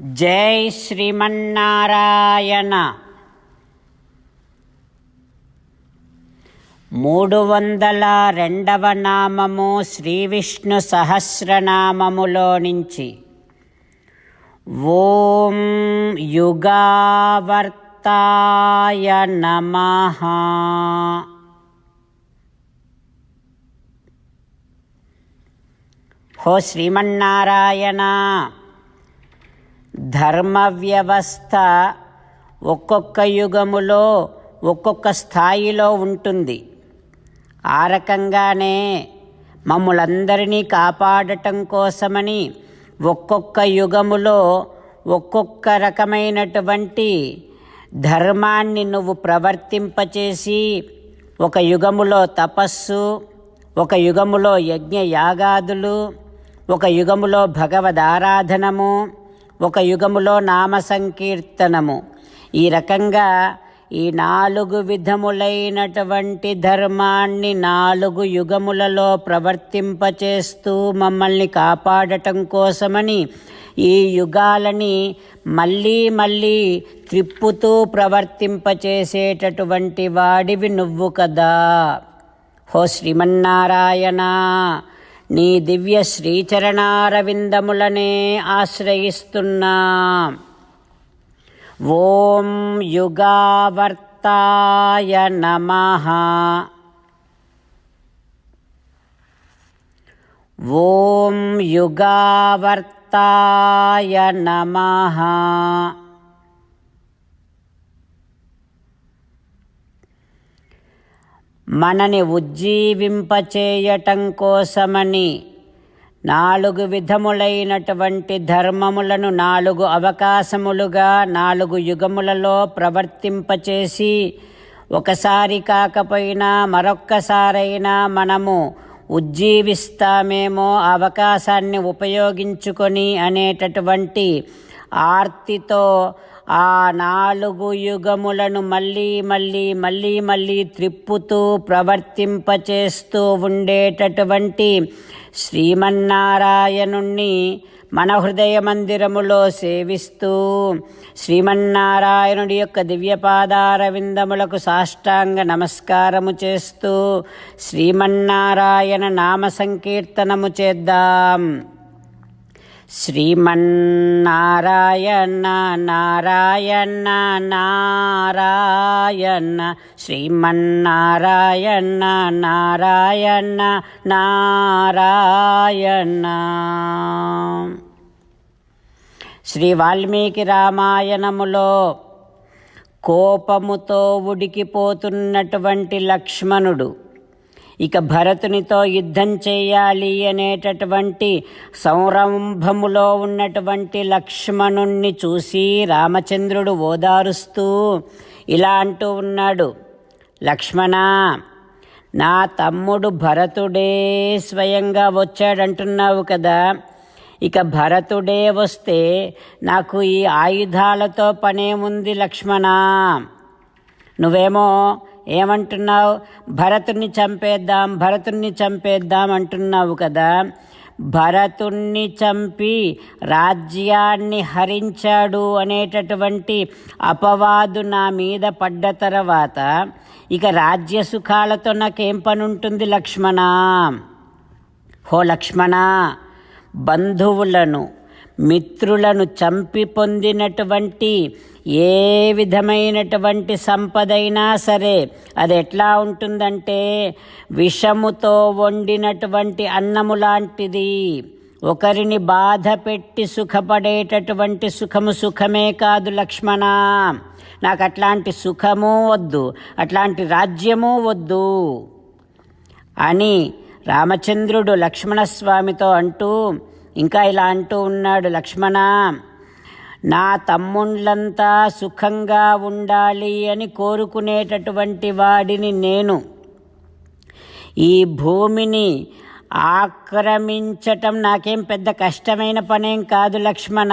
జై శ్రీమన్నారాయణ. మూడు వందల రెండవ నామము శ్రీ విష్ణు సహస్రనామములో నుంచి. ఓం యుగావర్తాయ నమ. హో శ్రీమన్నారాయణ. ధర్మ వ్యవస్థ ఒక్కొక్క యుగములో ఒక్కొక్క స్థాయిలో ఉంటుంది. ఆ రకంగానే మమ్ములందరినీ కాపాడటం కోసమని ఒక్కొక్క యుగములో ఒక్కొక్క రకమైనటువంటి ధర్మాన్ని నువ్వు ప్రవర్తింపచేసి ఒక యుగములో తపస్సు ఒక యుగములో యజ్ఞ యాగాదులు ఒక యుగములో భగవదారాధనము ఒక యుగములో నామ సంకీర్తనము ఈ రకంగా ఈ నాలుగు విధములైనటువంటి ధర్మాన్ని నాలుగు యుగములలో ప్రవర్తింపచేస్తూ మమ్మల్ని కాపాడటం కోసమని ఈ యుగాలని మళ్ళీ మళ్ళీ త్రిప్పుతూ ప్రవర్తింపచేసేటటువంటి వాడివి నువ్వు కదా. హో శ్రీమన్నారాయణ! నీ దివ్య శ్రీచరణారవిందములనే ఆశ్రయిస్తున్నా. ఓం యుగావర్తాయ నమ. ఓం యుగావర్తాయ నమ. మనని ఉజ్జీవింపచేయటం కోసమని నాలుగు విధములైనటువంటి ధర్మములను నాలుగు అవకాశములుగా నాలుగు యుగములలో ప్రవర్తింపచేసి ఒకసారి కాకపోయినా మరొక్కసారైనా మనము ఉజ్జీవిస్తామేమో అవకాశాన్ని ఉపయోగించుకొని అనేటటువంటి ఆర్తితో ఆ నాలుగు యుగములను మళ్ళీ మళ్ళీ మళ్ళీ మళ్ళీ త్రిప్పుతూ ప్రవర్తింపచేస్తూ ఉండేటటువంటి శ్రీమన్నారాయణుణ్ణి మన హృదయ మందిరములో సేవిస్తూ శ్రీమన్నారాయణుడి యొక్క దివ్యపాదార విందములకు సాష్టాంగ నమస్కారము చేస్తూ శ్రీమన్నారాయణ నామ సంకీర్తనము చేద్దాం. శ్రీమన్నారాయణ నారాయణ నారాయణ శ్రీమన్నారాయణ నారాయణ నారాయణ. శ్రీ వాల్మీకి రామాయణములో కోపముతో ఉడికిపోతున్నటువంటి లక్ష్మణుడు ఇక భరతునితో యుద్ధం చేయాలి అనేటటువంటి సంరంభములో ఉన్నటువంటి లక్ష్మణుణ్ణి చూసి రామచంద్రుడు ఓదారుస్తూ ఇలా అంటూ ఉన్నాడు. లక్ష్మణ నా తమ్ముడు భరతుడే స్వయంగా వచ్చాడంటున్నావు కదా. ఇక భరతుడే వస్తే నాకు ఈ ఆయుధాలతో పనేముంది లక్ష్మణ. నువ్వేమో ఏమంటున్నావు? భరతుణ్ణి చంపేద్దాం భరతుణ్ణి చంపేద్దాం అంటున్నావు కదా. భరతుణ్ణి చంపి రాజ్యాన్ని హరించాడు అనేటటువంటి అపవాదు నా మీద పడ్డ తర్వాత ఇక రాజ్య సుఖాలతో నాకేం పనుంటుంది లక్ష్మణ? హో లక్ష్మణ బంధువులను మిత్రులను చంపి పొందినటువంటి ఏ విధమైనటువంటి సంపదైనా సరే అది ఎట్లా ఉంటుందంటే విషముతో వండినటువంటి అన్నము లాంటిది. ఒకరిని బాధ పెట్టి సుఖపడేటటువంటి సుఖము సుఖమే కాదు లక్ష్మణ. నాకు అట్లాంటి సుఖము వద్దు అట్లాంటి రాజ్యము వద్దు అని రామచంద్రుడు లక్ష్మణస్వామితో అంటూ ఇంకా ఇలా అంటూ ఉన్నాడు లక్ష్మణ నా తమ్ముళ్ళంతా సుఖంగా ఉండాలి అని కోరుకునేటటువంటి వాడిని నేను. ఈ భూమిని ఆక్రమించటం నాకేం పెద్ద కష్టమైన పనేం కాదు లక్ష్మణ.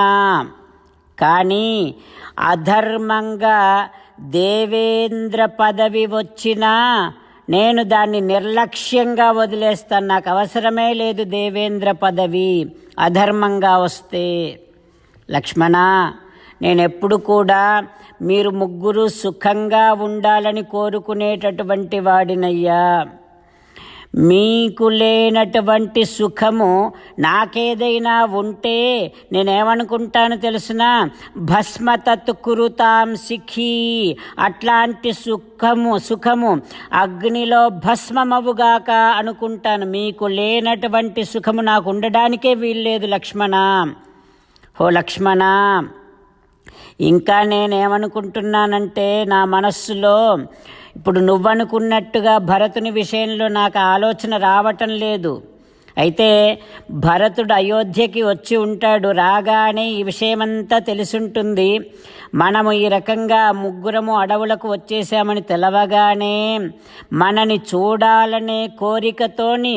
కానీ అధర్మంగా దేవేంద్ర పదవి వచ్చినా నేను దాన్ని నిర్లక్ష్యంగా వదిలేస్తాను. నాకు అవసరమే లేదు దేవేంద్ర పదవి. అధర్మంగా వస్తే లక్ష్మణ నేనెప్పుడు కూడా మీరు ముగ్గురు సుఖంగా ఉండాలని కోరుకునేటటువంటి వాడినయ్యా. మీకు లేనటువంటి సుఖము నాకేదైనా ఉంటే నేనేమనుకుంటాను తెలిసిన? భస్మతత్ కురుతాం సిఖి. అట్లాంటి సుఖము సుఖము అగ్నిలో భస్మమవుగాక అనుకుంటాను. మీకు లేనటువంటి సుఖము నాకు ఉండడానికే వీల్లేదు లక్ష్మణ. ఓ లక్ష్మణ ఇంకా నేనేమనుకుంటున్నానంటే నా మనస్సులో ఇప్పుడు నువ్వనుకున్నట్టుగా భరతుని విషయంలో నాకు ఆలోచన రావటం లేదు. అయితే భరతుడు అయోధ్యకి వచ్చి ఉంటాడు. రాగానే ఈ విషయమంతా తెలుసుంటుంది. మనము ఈ రకంగా ముగ్గురము అడవులకు వచ్చేసామని తెలవగానే మనని చూడాలనే కోరికతోని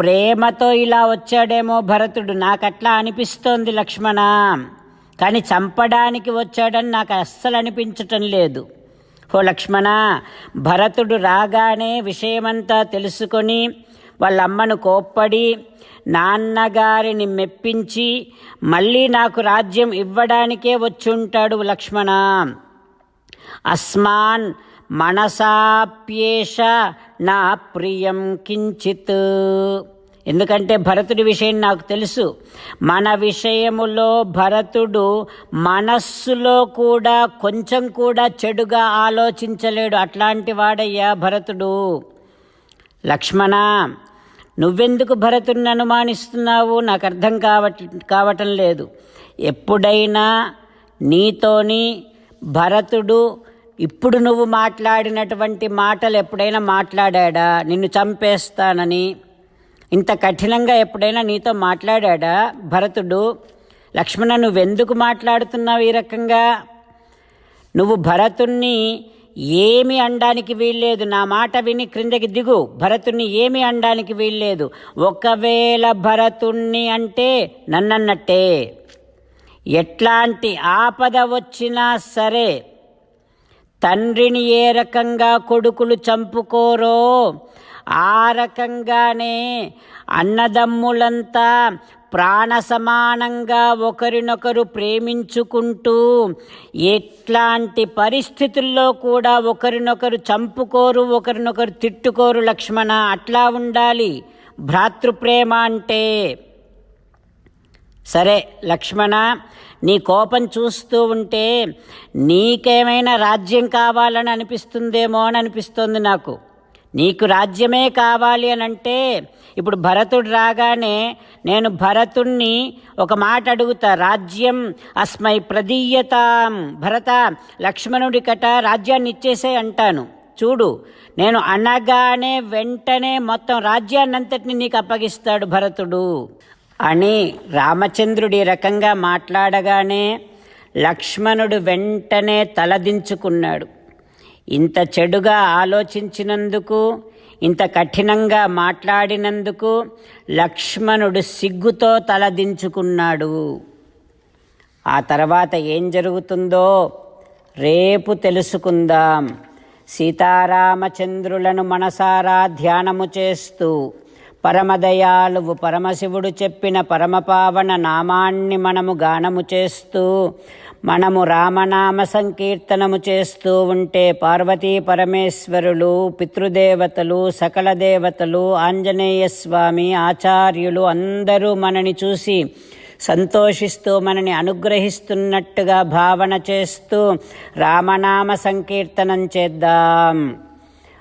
ప్రేమతో ఇలా వచ్చాడేమో భరతుడు. నాకు అట్లా అనిపిస్తోంది లక్ష్మణ. కానీ చంపడానికి వచ్చాడని నాకు అస్సలు అనిపించటం లేదు. ఓ లక్ష్మణ భరతుడు రాగానే విషయమంతా తెలుసుకొని వాళ్ళ అమ్మను కోప్పడి నాన్నగారిని మెప్పించి మళ్ళీ నాకు రాజ్యం ఇవ్వడానికే వచ్చుంటాడు లక్ష్మణ. అస్మాన్ మనసాప్యేష నా ప్రియం కించిత్. ఎందుకంటే భరతుడి విషయం నాకు తెలుసు. మన విషయములో భరతుడు మనస్సులో కూడా కొంచెం కూడా చెడుగా ఆలోచించలేడు. అట్లాంటి వాడయ్యా భరతుడు. లక్ష్మణ నువ్వెందుకు భరతుడిని అనుమానిస్తున్నావు? నాకు అర్థం కావట కావటం లేదు. ఎప్పుడైనా నీతోని భరతుడు ఇప్పుడు నువ్వు మాట్లాడినటువంటి మాటలు ఎప్పుడైనా మాట్లాడా నిన్ను చంపేస్తానని? ఇంత కఠినంగా ఎప్పుడైనా నీతో మాట్లాడా భరతుడు లక్ష్మణ నువ్వెందుకు మాట్లాడుతున్నావు ఈ రకంగా? నువ్వు భరతుణ్ణి ఏమి అనడానికి వీల్లేదు? నా మాట విని క్రిందకి దిగు. భరతుణ్ణి ఏమి అనడానికి వీల్లేదు? ఒకవేళ భరతుణ్ణి అంటే నన్నన్నట్టే. ఎట్లాంటి ఆపద వచ్చినా సరే తండ్రిని ఏ రకంగా కొడుకులు చంపుకోరో ఆ రకంగానే అన్నదమ్ములంతా ప్రాణ సమానంగా ఒకరినొకరు ప్రేమించుకుంటూ ఎట్లాంటి పరిస్థితుల్లో కూడా ఒకరినొకరు చంపుకోరు ఒకరినొకరు తిట్టుకోరు లక్ష్మణ? అట్లా ఉండాలి. భ్రాతృప్రేమ అంటే. సరే లక్ష్మణ నీ కోపం చూస్తూ ఉంటే నీకేమైనా రాజ్యం కావాలని అనిపిస్తుందేమో అని అనిపిస్తుంది నాకు. నీకు రాజ్యమే కావాలి అని అంటే ఇప్పుడు భరతుడు రాగానే నేను భరతుణ్ణి ఒక మాట అడుగుతా రాజ్యం అస్మై ప్రదీయతాం భరత లక్ష్మణుడి కట రాజ్యాన్ని ఇచ్చేసే అంటాను. చూడు నేను అనగానే వెంటనే మొత్తం రాజ్యాన్నంతటిని నీకు అప్పగిస్తాడు భరతుడు. అని రామచంద్రుడి రకంగా మాట్లాడగానే లక్ష్మణుడు వెంటనే తలదించుకున్నాడు. ఇంత చెడుగా ఆలోచించినందుకు ఇంత కఠినంగా మాట్లాడినందుకు లక్ష్మణుడు సిగ్గుతో తలదించుకున్నాడు. ఆ తర్వాత ఏం జరుగుతుందో రేపు తెలుసుకుందాం. సీతారామచంద్రులను మనసారా ధ్యానము చేస్తూ పరమదయాలువు పరమశివుడు చెప్పిన పరమపావన నామాన్ని మనము గానము చేస్తూ మనము రామనామ సంకీర్తనము చేస్తూ ఉంటే పార్వతీ పరమేశ్వరులు పితృదేవతలు సకల దేవతలు ఆంజనేయ స్వామి ఆచార్యులు అందరూ మనని చూసి సంతోషిస్తూ మనని అనుగ్రహిస్తున్నట్టుగా భావన చేస్తూ రామనామ సంకీర్తనం చేద్దాం.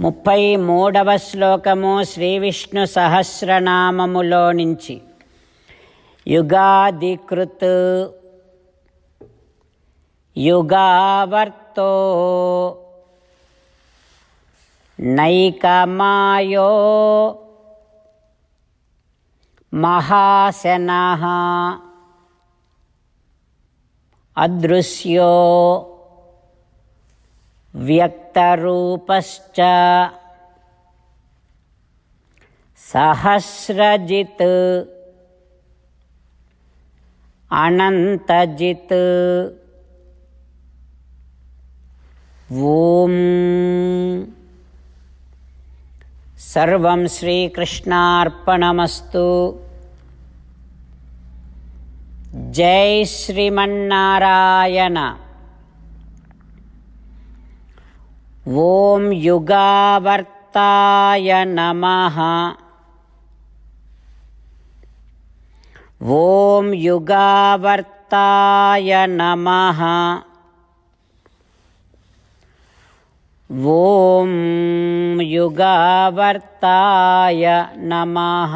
ముప్పై మూడవ శ్లోకము శ్రీ విష్ణు సహస్రనామములో నుంచి. యుగాదికృత్ యుగావర్తో నైకమాయో మహాశన అదృశ్యో व्यक्तरूपश्च सहस्रजित् अनन्तजित् ॐ सर्वं श्रीकृष्णार्पणमस्तु जय श्रीमन्नारायण ॐ युगावर्ताय नमः। ॐ युगावर्ताय नमः। ॐ युगावर्ताय नमः